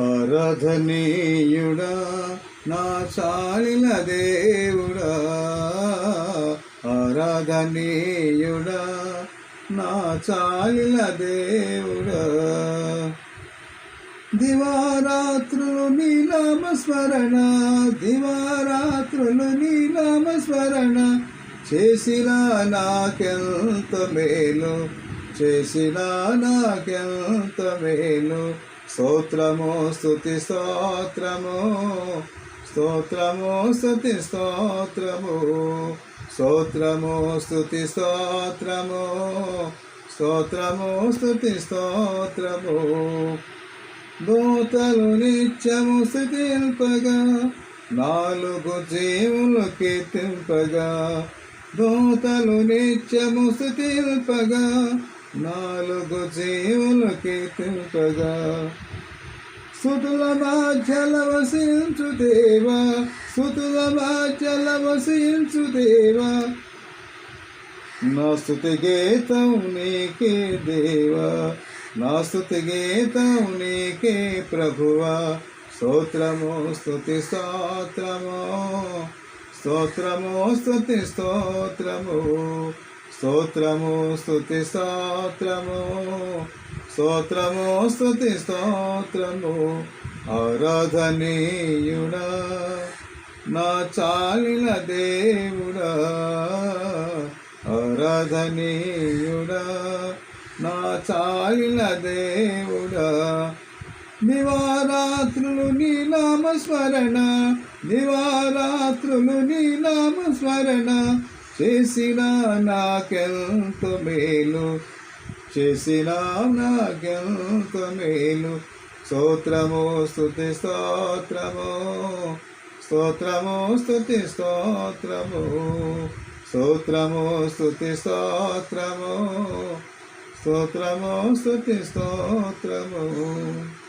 ఆరాధనీయుడా నా చాలిన దేవుడా. ఆరాధనీయుడా నా చాలిన దేవుడా. దివారాత్రులు నీలామ స్మరణ దివారాత్రులు నీలామ స్మరణ. చేసినా నాకెంత మేలు చేసినా నాకెంత మేలు. స్తోత్రము స్థుతి స్తోత్రము స్తోత్రము స్థుతి స్తోత్రము స్తోత్రము స్థుతి స్తోత్రము స్తోత్రము స్థుతి స్తోత్రము. దూతలు నిత్యము స్థితింపగా నాలుగు జీవులు కీర్తింపగా దూతలు నిత్యము స్థితింపగా నాలుగు జీవులకి కీర్తింపగా సుతుల బాధ్యల వసించు దేవా సుతుల బాధ్యల వసించు దేవా. నా స్తుతి గీతం నీకే దేవా నా స్తుతి గీతం నీకే ప్రభువా. స్తోత్రము స్తుతి స్తోత్రము స్తోత్రము స్తుతి స్తోత్రము. స్తోత్రము స్తుతి స్తోత్రము. స్తోత్రము స్తుతి స్తోత్రము. ఆరాధనీయుడా నా చాలిన దేవుడా. ఆరాధనీయుడా నా చాలిన దేవుడా. దివారాత్రులు నీ నామస్మరణ. దివారాత్రులు నీ నామస్మరణ. చేసిన నాకెంత మేలు? చేసిన నాకెంత మేలు? స్తోత్రము స్థుతి స్తోత్రము. స్తోత్రము స్థుతి స్తోత్రము. స్తోత్రము స్థుతి స్తోత్రము. స్తోత్రము స్థుతి స్తోత్రము.